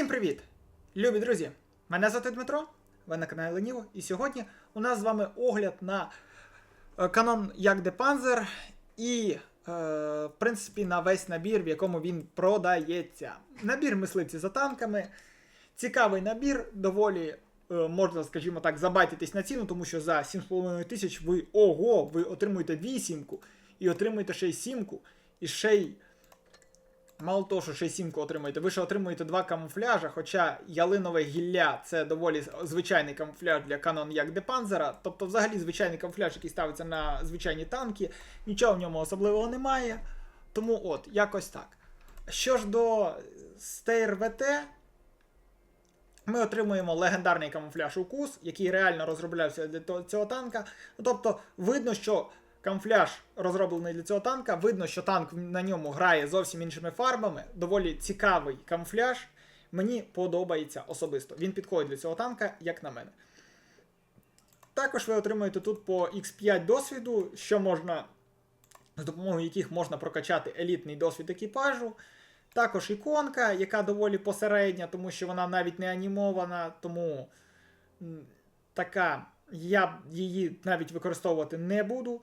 Всім привіт! Любі друзі! Мене звати Дмитро, ви на каналі Леніво, і сьогодні у нас з вами огляд на е, канон Як де Panzer і, е, в принципі, на весь набір, в якому він продається. Набір мисливці за танками. Цікавий набір, доволі е, можна, скажімо так, забайтитись на ціну, тому що за 7,5 тисяч ви ого, ви отримуєте вісімку і отримуєте ще й сімку, і ще й. Мало того, що ще й сімку отримуєте, ви ще отримуєте два камуфляжа, хоча ялинове гілля це доволі звичайний камуфляж для канон як де Panzer, тобто взагалі звичайний камуфляж, який ставиться на звичайні танки, нічого в ньому особливого немає. Тому от, якось так. Що ж до Steyr VT, ми отримуємо легендарний камуфляж укус, який реально розроблявся для цього танка. Тобто, видно, що камуфляж розроблений для цього танка. Видно, що танк на ньому грає зовсім іншими фарбами. Доволі цікавий камуфляж. Мені подобається особисто. Він підходить для цього танка, як на мене. Також ви отримуєте тут по X5 досвіду, що можна, з допомогою яких можна прокачати елітний досвід екіпажу. Також іконка, яка доволі посередня, тому що вона навіть не анімована, тому така я її навіть використовувати не буду.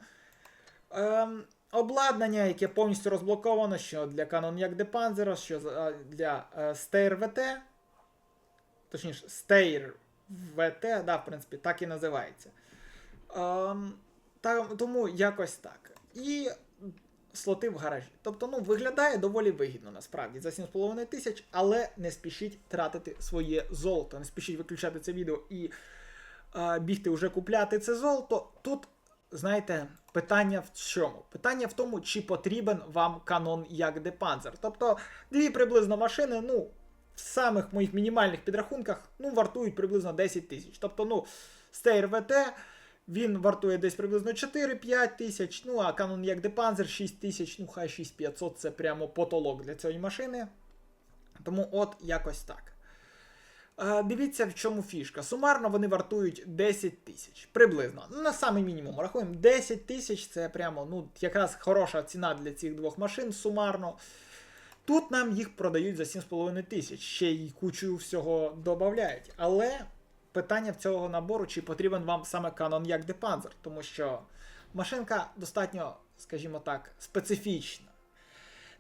Ем, обладнання, яке повністю розблоковано, що для Canon як де Panzer, що для е, Steyr VT, точніше, Steyr VT, да, в принципі, так і називається. Ем, та, тому якось так. І слоти в гаражі. Тобто, ну, виглядає доволі вигідно насправді за 7,5 тисяч, але не спішіть тратити своє золото, не спішіть виключати це відео і е, бігти вже купляти це золото. Тут, знаєте, питання в чому? Питання в тому, чи потрібен вам канон як де Panzer. Тобто, дві приблизно машини, ну, в самих моїх мінімальних підрахунках, ну, вартують приблизно 10 тисяч. Тобто, ну, Steyr VT, він вартує десь приблизно 4-5 тисяч, ну, а канон як де Panzer 6 тисяч, ну, хай 6500 це прямо потолок для цієї машини. Тому от якось так. Е, Дивіться, в чому фішка. Сумарно вони вартують 10 тисяч. Приблизно. Ну, на самий мінімум рахуємо. 10 тисяч це прямо ну, якраз хороша ціна для цих двох машин сумарно. Тут нам їх продають за 7,5 тисяч. Ще й кучу всього додають. Але питання в цього набору, чи потрібен вам саме Canon як де Panzer, тому що машинка достатньо, скажімо так, специфічна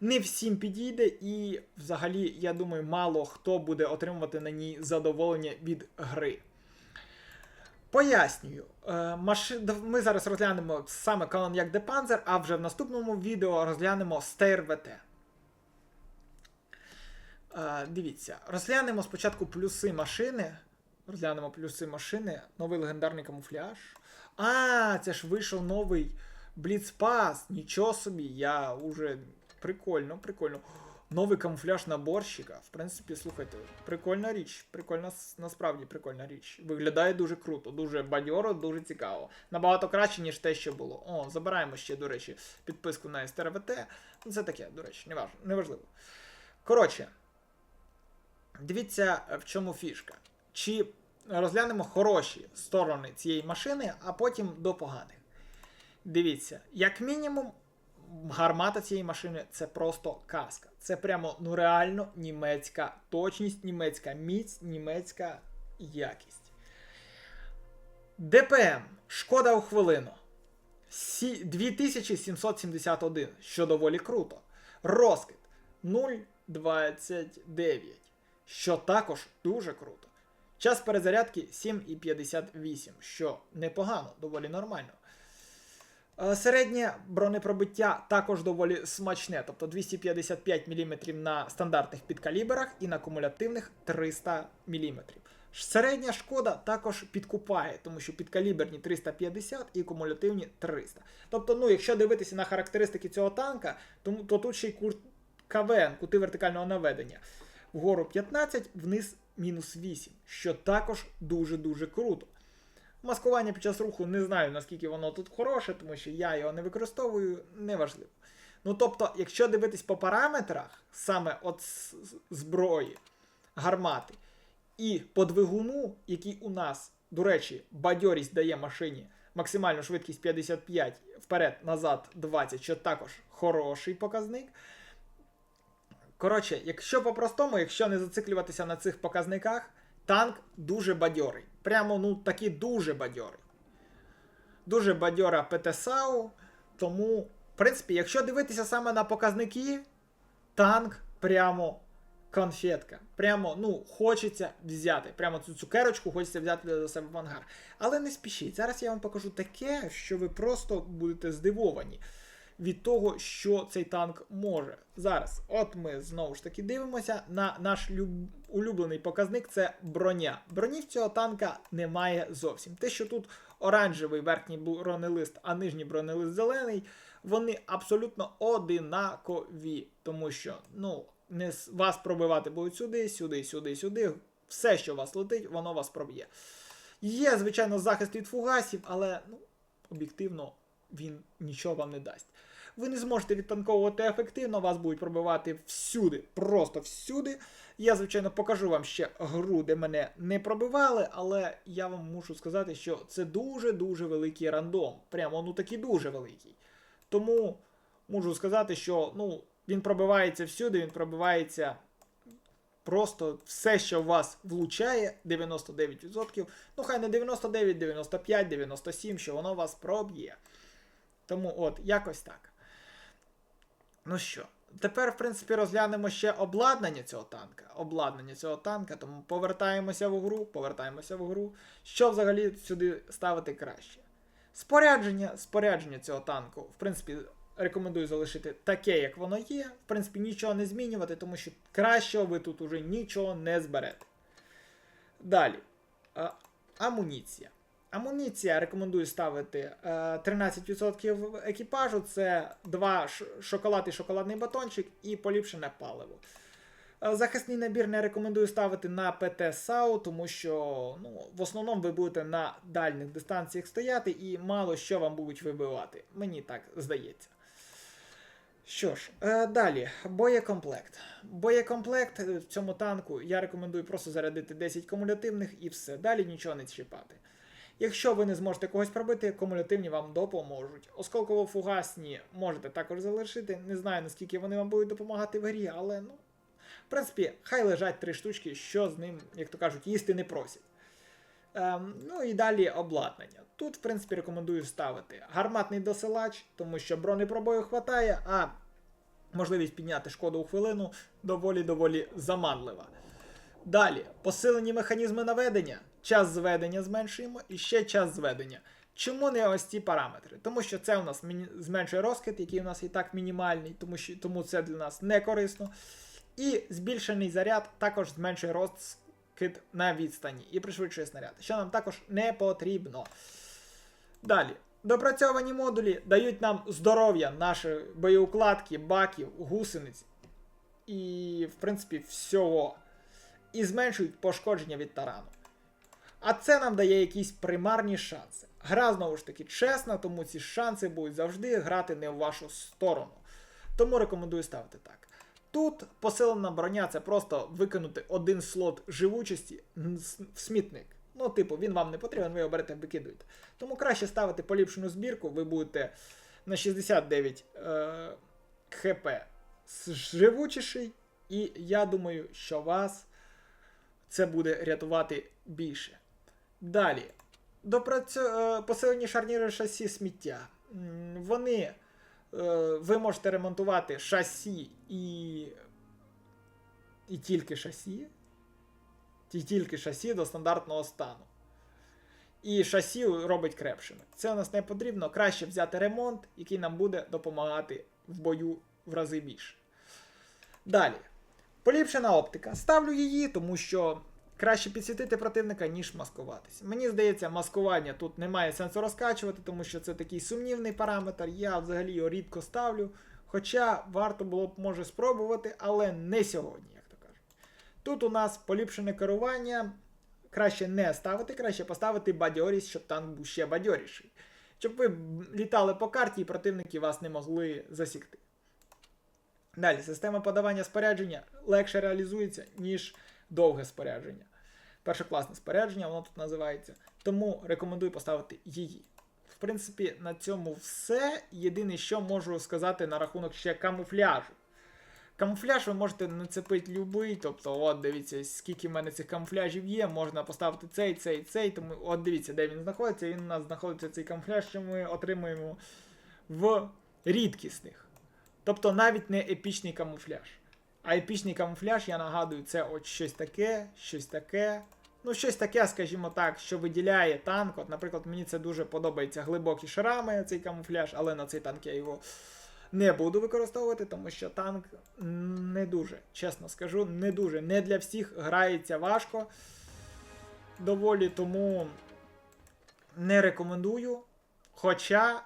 не всім підійде, і взагалі, я думаю, мало хто буде отримувати на ній задоволення від гри. Пояснюю, Е, ми зараз розглянемо саме як де Panzer, а вже в наступному відео розглянемо VT. Е, Дивіться, розглянемо спочатку плюси машини. Розглянемо плюси машини, новий легендарний камуфляж. А, це ж вийшов новий Бліцпас. Нічого собі, я уже. Прикольно, прикольно. Новий камуфляж наборщика. В принципі, слухайте, прикольна річ. Прикольна, насправді прикольна річ. Виглядає дуже круто, дуже бадьоро, дуже цікаво. Набагато краще, ніж те, що було. О, забираємо ще, до речі, підписку на STRVT. Ну, це таке, до речі, неважливо. Коротше, дивіться, в чому фішка. Чи розглянемо хороші сторони цієї машини, а потім до поганих. Дивіться, як мінімум, гармата цієї машини це просто казка. Це прямо ну реально німецька точність, німецька міць, німецька якість. ДПМ. Шкода у хвилину. 2771, що доволі круто. Розкид 0,29, що також дуже круто. Час перезарядки 7,58, що непогано, доволі нормально. Е, Середнє бронепробиття також доволі смачне, тобто 255 мм на стандартних підкаліберах і на кумулятивних 300 мм. Середня шкода також підкупає, тому що підкаліберні 350 і кумулятивні 300. Тобто, ну, якщо дивитися на характеристики цього танка, то, то тут ще й курт КВН, кути вертикального наведення. Вгору 15, вниз мінус 8, що також дуже-дуже круто. Маскування під час руху не знаю, наскільки воно тут хороше, тому що я його не використовую, неважливо. Ну тобто, якщо дивитись по параметрах, саме от зброї, гармати, і по двигуну, який у нас, до речі, бадьорість дає машині максимальну швидкість 55 вперед, назад 20, що також хороший показник. Коротше, якщо по-простому, якщо не зациклюватися на цих показниках, танк дуже бадьорий. Прямо ну такий дуже бадьорий. Дуже бадьора ПТСАУ. Тому, в принципі, якщо дивитися саме на показники, танк прямо конфетка. Прямо, ну, хочеться взяти. Прямо цю цукерочку хочеться взяти до себе в ангар. Але не спішіть. Зараз я вам покажу таке, що ви просто будете здивовані від того, що цей танк може. Зараз, от ми знову ж таки дивимося на наш люб... улюблений показник це броня. Броні в цього танка немає зовсім. Те, що тут оранжевий верхній бронелист, а нижній бронелист зелений, вони абсолютно одинакові. Тому що, ну, не вас пробивати будуть сюди, сюди, сюди, сюди. Все, що вас летить, воно вас проб'є. Є, звичайно, захист від фугасів, але ну, об'єктивно він нічого вам не дасть. Ви не зможете відтанковувати ефективно, вас будуть пробивати всюди, просто всюди. Я, звичайно, покажу вам ще гру, де мене не пробивали, але я вам мушу сказати, що це дуже-дуже великий рандом. Прямо ну такий дуже великий. Тому можу сказати, що ну, він пробивається всюди, він пробивається просто все, що в вас влучає, 99%. Ну, хай не 99, 95, 97, що воно вас проб'є. Тому от, якось так. Ну що, тепер, в принципі, розглянемо ще обладнання цього танка. Обладнання цього танка, тому повертаємося в гру, повертаємося в гру. Що взагалі сюди ставити краще? Спорядження, спорядження цього танку, в принципі, рекомендую залишити таке, як воно є. В принципі, нічого не змінювати, тому що кращого ви тут уже нічого не зберете. Далі. Амуніція. Амуніція рекомендую ставити е, 13% екіпажу. Це два шоколад і шоколадний батончик і поліпшене паливо. Е, Захисний набір не рекомендую ставити на ПТ САУ, тому що ну, в основному ви будете на дальніх дистанціях стояти і мало що вам будуть вибивати. Мені так здається. Що ж, е, далі, боєкомплект. Боєкомплект е, в цьому танку я рекомендую просто зарядити 10 кумулятивних і все. Далі нічого не чіпати. Якщо ви не зможете когось пробити, кумулятивні вам допоможуть. Осколково-фугасні можете також залишити. Не знаю, наскільки вони вам будуть допомагати в грі, але ну. В принципі, хай лежать три штучки, що з ним, як то кажуть, їсти не просять. Ем, ну і далі обладнання. Тут, в принципі, рекомендую ставити гарматний досилач, тому що бронепробою хватає, а можливість підняти шкоду у хвилину доволі-доволі заманлива. Далі, посилені механізми наведення. Час зведення зменшуємо і ще час зведення. Чому не ось ці параметри? Тому що це у нас зменшує розкид, який у нас і так мінімальний, тому, що, тому це для нас не корисно. І збільшений заряд також зменшує розкид на відстані і пришвидшує снаряд, що нам також не потрібно. Далі. Допрацьовані модулі дають нам здоров'я, наші боєукладки, баків, гусениць і, в принципі, всього. І зменшують пошкодження від тарану. А це нам дає якісь примарні шанси. Гра знову ж таки чесна, тому ці шанси будуть завжди грати не в вашу сторону. Тому рекомендую ставити так. Тут посилена броня це просто викинути один слот живучості в смітник. Ну, типу, він вам не потрібен, ви його берете, викидуєте. Тому краще ставити поліпшену збірку, ви будете на 69 е, хп живучіший, і я думаю, що вас це буде рятувати більше. Далі. Допрацю... е, Посилені шарніри шасі сміття. Вони. е, Ви можете ремонтувати шасі і. І тільки шасі. І тільки шасі до стандартного стану. І шасі робить крепшими. Це у нас не потрібно. Краще взяти ремонт, який нам буде допомагати в бою в рази більше. Далі. Поліпшена оптика. Ставлю її, тому що краще підсвітити противника, ніж маскуватись. Мені здається, маскування тут немає сенсу розкачувати, тому що це такий сумнівний параметр. Я взагалі його рідко ставлю. Хоча варто було б може спробувати, але не сьогодні, як то кажуть. Тут у нас поліпшене керування. Краще не ставити, краще поставити бадьорість, щоб танк був ще бадьоріший. Щоб ви літали по карті і противники вас не могли засікти. Далі, система подавання спорядження легше реалізується, ніж довге спорядження. Першокласне спорядження, воно тут називається. Тому рекомендую поставити її. В принципі, на цьому все. Єдине, що можу сказати на рахунок ще камуфляжу. Камуфляж ви можете нацепити любий, тобто, от дивіться, скільки в мене цих камуфляжів є, можна поставити цей, цей, цей. Тому от дивіться, де він знаходиться. Він у нас знаходиться цей камуфляж, що ми отримуємо в рідкісних. Тобто навіть не епічний камуфляж. А епічний камуфляж, я нагадую, це от щось таке, щось таке. Ну, щось таке, скажімо так, що виділяє танк. От, наприклад, мені це дуже подобається глибокі шрами, цей камуфляж, але на цей танк я його не буду використовувати, тому що танк не дуже, чесно скажу, не дуже. Не для всіх грається важко. Доволі, тому не рекомендую. Хоча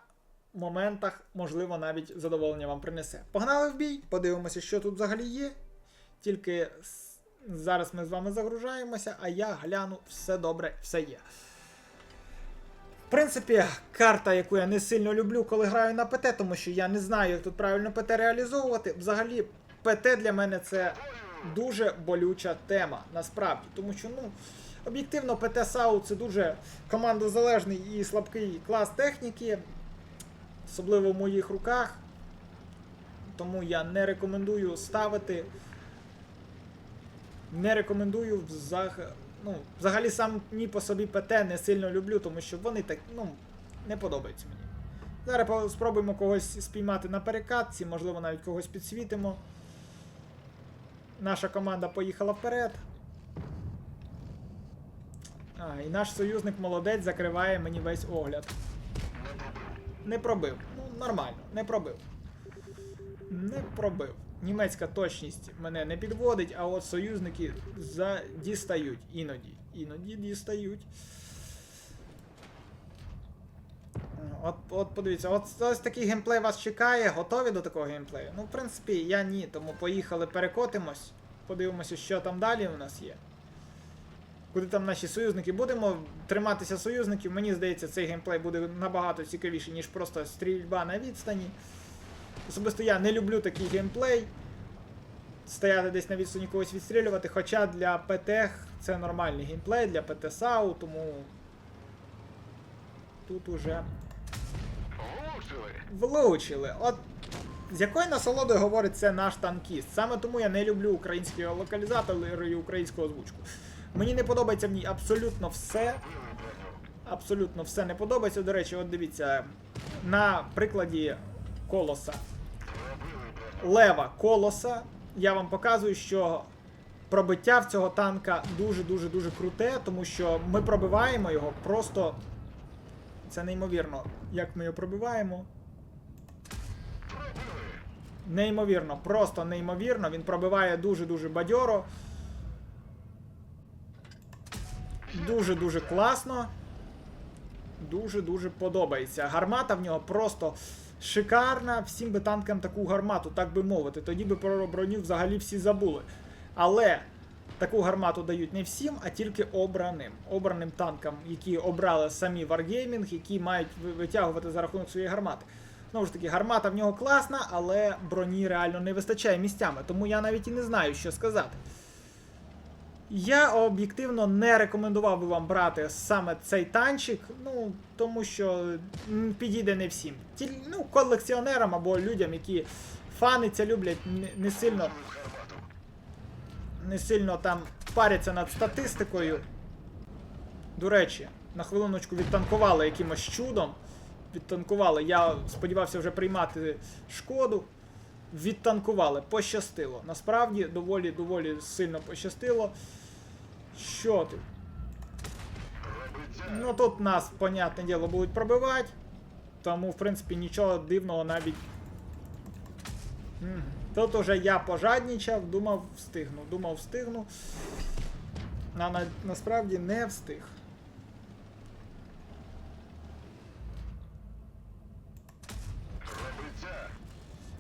моментах, можливо, навіть задоволення вам принесе. Погнали в бій, подивимося, що тут взагалі є. Тільки зараз ми з вами загружаємося, а я гляну, все добре, все є. В принципі, карта, яку я не сильно люблю, коли граю на ПТ, тому що я не знаю, як тут правильно ПТ реалізовувати. Взагалі, ПТ для мене це дуже болюча тема, насправді. Тому що, ну, об'єктивно, ПТ САУ це дуже командозалежний і слабкий клас техніки, особливо в моїх руках. Тому я не рекомендую ставити. Не рекомендую взаг... ну, взагалі сам ні по собі ПТ не сильно люблю, тому що вони так, ну, не подобаються мені. Зараз спробуємо когось спіймати на перекатці, можливо, навіть когось підсвітимо. Наша команда поїхала вперед. А, і наш союзник молодець закриває мені весь огляд. Не пробив. Ну, нормально, не пробив. Не пробив. Німецька точність мене не підводить, а от союзники за... дістають іноді. Іноді дістають. От, от подивіться, от ось такий геймплей вас чекає. Готові до такого геймплею? Ну, в принципі, я ні, тому поїхали перекотимось. Подивимося, що там далі у нас є. Куди там наші союзники? Будемо триматися союзників. Мені здається, цей геймплей буде набагато цікавіший, ніж просто стрільба на відстані. Особисто я не люблю такий геймплей. Стояти десь на відстані когось відстрілювати. Хоча для ПТ це нормальний геймплей, для ПТ САУ, тому тут уже влучили. От з якою насолодою говорить це наш танкіст. Саме тому я не люблю українські локалізатори і українську озвучку. Мені не подобається в ній абсолютно все. Абсолютно все не подобається. До речі, от дивіться, на прикладі колоса. Лева колоса. Я вам показую, що пробиття в цього танка дуже-дуже дуже круте, тому що ми пробиваємо його просто. Це неймовірно, як ми його пробиваємо. Неймовірно, просто неймовірно. Він пробиває дуже-дуже бадьоро. Дуже-дуже класно. Дуже-дуже подобається. Гармата в нього просто шикарна. Всім би танкам таку гармату, так би мовити. Тоді би про броню взагалі всі забули. Але таку гармату дають не всім, а тільки обраним. Обраним танкам, які обрали самі Wargaming, які мають витягувати за рахунок своєї гармати. Знову ж таки, гармата в нього класна, але броні реально не вистачає місцями. Тому я навіть і не знаю, що сказати. Я об'єктивно не рекомендував би вам брати саме цей танчик, ну тому що підійде не всім. Ті, ну, колекціонерам або людям, які фаниться, люблять не, не сильно не сильно там паряться над статистикою. До речі, на хвилиночку відтанкували якимось чудом. Відтанкували. Я сподівався вже приймати шкоду. Відтанкували, пощастило. Насправді доволі доволі сильно пощастило. Що тут? Ну тут нас, понятне діло, будуть пробивати. Тому, в принципі, нічого дивного навіть. Тут уже я пожаднічав, думав встигну. Думав встигну. А на, насправді не встиг.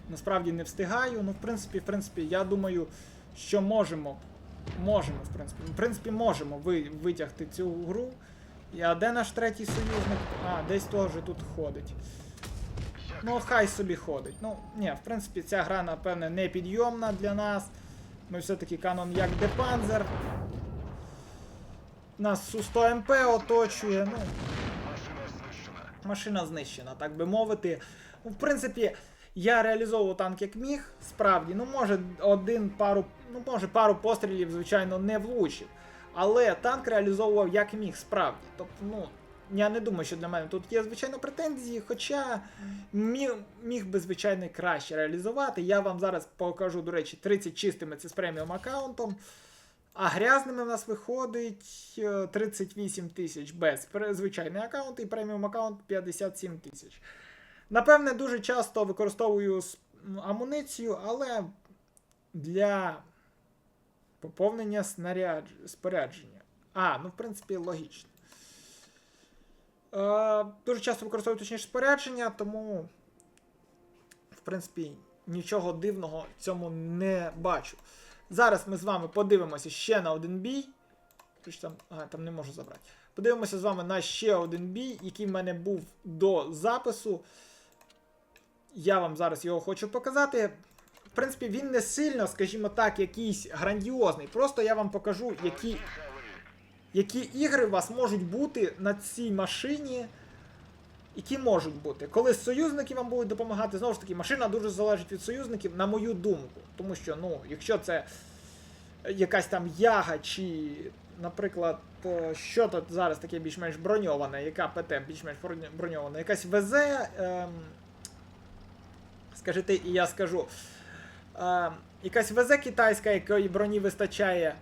Насправді не встигаю. Ну, в принципі, в принципі, я думаю, що можемо. Можемо, в принципі. В принципі, можемо ви, витягти цю гру. А де наш третій союзник? А, десь теж тут ходить. Ну, хай собі ходить. Ну, ні, в принципі, ця гра, напевне, не підйомна для нас. Ми все-таки канон як Депанзер. Нас Су-100 МП оточує. Ну, машина знищена, так би мовити. Ну, В принципі, Я реалізовував танк як міг, справді, ну може один пару, ну може пару пострілів, звичайно, не влучив. Але танк реалізовував як міг, справді. Тобто, ну, я не думаю, що для мене тут є, звичайно, претензії, хоча міг, міг би, звичайно, краще реалізувати. Я вам зараз покажу, до речі, 30 чистими це з преміум аккаунтом. А грязними в нас виходить е, 38 тисяч без звичайний аккаунт і преміум аккаунт 57 тисяч. Напевне, дуже часто використовую амуніцію, але для поповнення снаряд... спорядження. А, ну в принципі, логічно. Е, дуже часто використовую точніше спорядження, тому, в принципі, нічого дивного в цьому не бачу. Зараз ми з вами подивимося ще на один бій. Там, ага, там не можу забрати. Подивимося з вами на ще один бій, який в мене був до запису. Я вам зараз його хочу показати. В принципі, він не сильно, скажімо так, якийсь грандіозний. Просто я вам покажу, які, які ігри у вас можуть бути на цій машині. Які можуть бути. Коли союзники вам будуть допомагати, знову ж таки, машина дуже залежить від союзників, на мою думку. Тому що, ну, якщо це якась там яга, чи, наприклад, що тут зараз таке більш-менш броньоване, яка ПТ більш-менш бронь- броньована, якась ВЗ, ем, скажете, і я скажу, ем, якась ВЗ китайська, якої броні вистачає,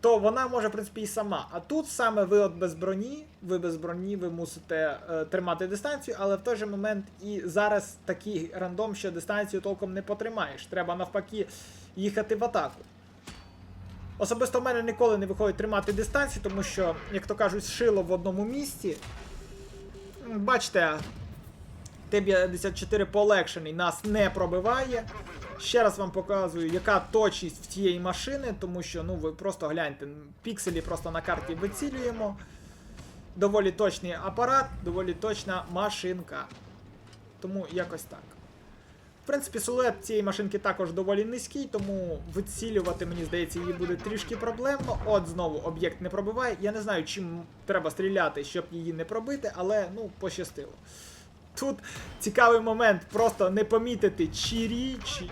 то вона може, в принципі, і сама. А тут саме ви от без броні, ви без броні, ви мусите е, тримати дистанцію, але в той же момент і зараз такий рандом, що дистанцію толком не потримаєш. Треба навпаки їхати в атаку. Особисто в мене ніколи не виходить тримати дистанцію, тому що, як то кажуть, шило в одному місці. Бачите, Т-54 полегшений нас не пробиває. Ще раз вам показую, яка точність в цієї машини, тому що, ну, ви просто гляньте, пікселі просто на карті вицілюємо. Доволі точний апарат, доволі точна машинка. Тому якось так. В принципі, силует цієї машинки також доволі низький, тому вицілювати, мені здається, її буде трішки проблемно. От знову об'єкт не пробиває. Я не знаю, чим треба стріляти, щоб її не пробити, але ну, пощастило. Тут цікавий момент, просто не помітити чирі, чи...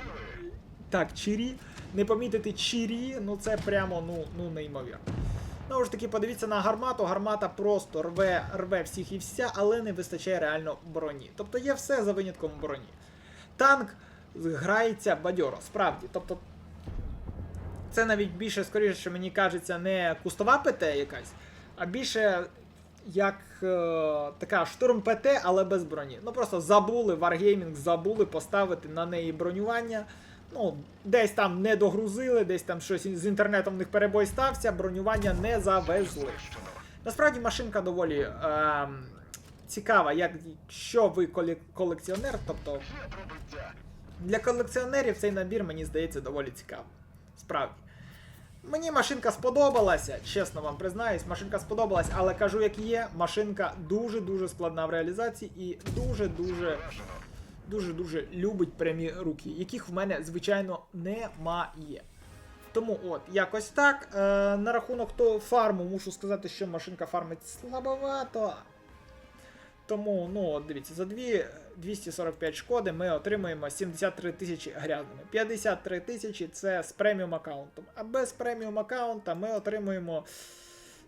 Так, чирі. Не помітити чирі, ну це прямо ну, ну неймовірно. Знову ж таки, подивіться на гармату. Гармата просто рве, рве всіх і вся, але не вистачає реально броні. Тобто є все за винятком броні. Танк грається бадьоро, справді. Тобто, це навіть більше, скоріше, що мені кажеться, не кустова ПТ якась, а більше як е, така штурм ПТ, але без броні. Ну просто забули Wargaming, забули поставити на неї бронювання. Ну, десь там не догрузили, десь там щось з інтернетом в них перебой стався, бронювання не завезли. Насправді машинка доволі е, цікава, якщо ви коле- колекціонер, тобто для колекціонерів цей набір, мені здається, доволі цікавий. Справді. Мені машинка сподобалася, чесно вам признаюсь, машинка сподобалась, але кажу, як є, машинка дуже-дуже складна в реалізації і дуже-дуже дуже-дуже любить прямі руки, яких в мене, звичайно, немає. Тому от, якось так. Е, на рахунок того фарму, мушу сказати, що машинка фармить слабовато. Тому, ну, дивіться, за дві 245 шкоди ми отримуємо 73 тисячі грязними. 53 тисячі це з преміум аккаунтом. А без преміум аккаунта ми отримуємо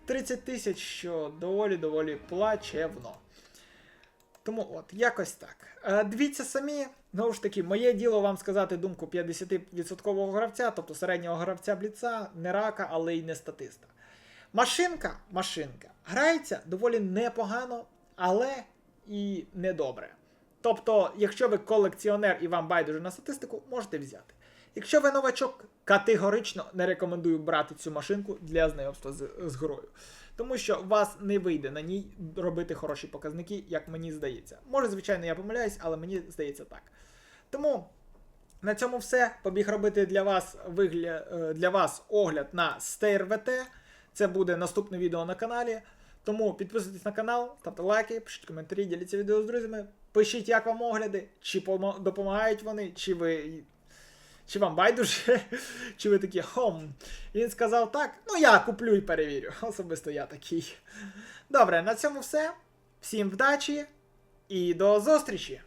30 тисяч, що доволі-доволі плачевно. Тому от, якось так. Е, дивіться самі, знову ж таки, моє діло вам сказати думку 50% гравця, тобто середнього гравця бліца, не рака, але й не статиста. Машинка, машинка, грається доволі непогано, але і недобре. Тобто, якщо ви колекціонер і вам байдуже на статистику, можете взяти. Якщо ви новачок, категорично не рекомендую брати цю машинку для знайомства з, з грою. Тому що вас не вийде на ній робити хороші показники, як мені здається. Може, звичайно, я помиляюсь, але мені здається так. Тому на цьому все. Побіг робити для вас вигля... е, для вас огляд на Steyr VT. Це буде наступне відео на каналі. Тому підписуйтесь на канал, ставте лайки, пишіть коментарі, діліться відео з друзями. Пишіть, як вам огляди, чи допомагають вони, чи ви. Чи вам байдуже, чи ви такі хом. Він сказав так, ну я куплю і перевірю. Особисто я такий. Добре, на цьому все. Всім вдачі і до зустрічі!